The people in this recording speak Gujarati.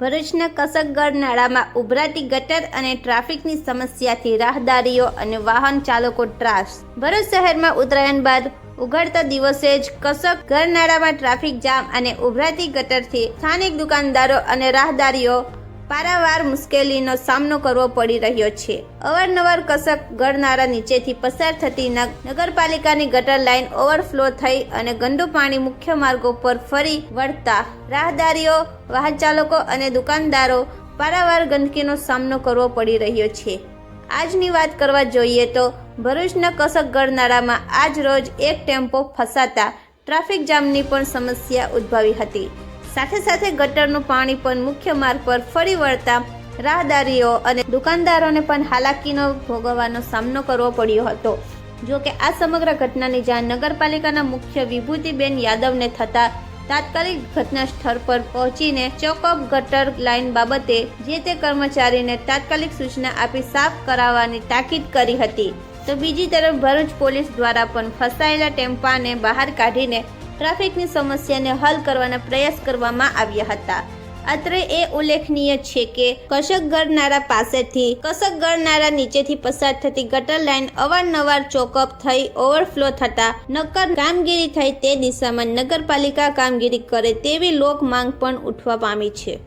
ભરૂચના કસકગઢ નાળામાં ઉભરાતી ગટર અને ટ્રાફિકની સમસ્યાથી રાહદારીઓ અને વાહન ચાલકો ત્રાસ. ભરૂચ શહેરમાં ઉત્તરાયણ બાદ ઉઘડતા દિવસે જ કસક ગરનાળામાં ટ્રાફિક જામ અને ઉભરાતી ગટરથી સ્થાનિક દુકાનદારો અને રાહદારીઓ પારાવાર મુશ્કેલીનો સામનો કરવો પડી રહ્યો છે. અવારનવાર કસક ગળનારા નીચેથી પસાર થતી નગરપાલિકાની ગટર લાઇન ઓવરફ્લો થઈ અને ગંદુ પાણી મુખ્ય માર્ગો પર ફરી વળતા રાહદારીઓ વાહન ચાલકો અને દુકાનદારો પારાવાર ગંદકીનો સામનો કરવો પડી રહ્યો છે. આજની વાત કરવા જોઈએ તો ભરૂચના કસક ગળનારામાં આજ રોજ એક ટેમ્પો ફસાતા ટ્રાફિક જામની પણ સમસ્યા ઉદ્ભવી હતી. સાથે સાથે ગટરનું પાણી પણ મુખ્ય માર્ગ પર ફરી વળતા રાહદારીઓ અને દુકાનદારોને પણ હાલાકીનો ભોગવવાનો સામનો કરવો પડ્યો હતો. જો કે આ સમગ્ર ઘટનાની જાણ નગરપાલિકાના મુખ્ય વિભૂતિબેન યાદવને થતા તાત્કાલિક ઘટના સ્થળ પર પહોંચીને ચોકઅપ ગટર લાઇન બાબતે જે તે કર્મચારીને તાત્કાલિક સૂચના આપી સાફ કરાવવાની તાકીદ કરી હતી. તો બીજી તરફ ભરૂચ પોલીસ દ્વારા પણ ફસાયેલા ટેમ્પાને બહાર કાઢીને ટ્રાફિકની સમસ્યાને હલ કરવાના પ્રયાસ કરવામાં આવ્યા હતા. અત્રે એ ઉલ્લેખનીય છે કે કશક ગળનારા પાસેથી કશક ગળનારા નીચેથી પસાર થતી ગટર લાઇન અવારનવાર ચોકઅપ થઈ ઓવરફ્લો થતા નક્કર કામગીરી થઈ તે દિશામાં નગરપાલિકા કામગીરી કરે તેવી લોક માંગ પણ ઉઠવા પામી છે.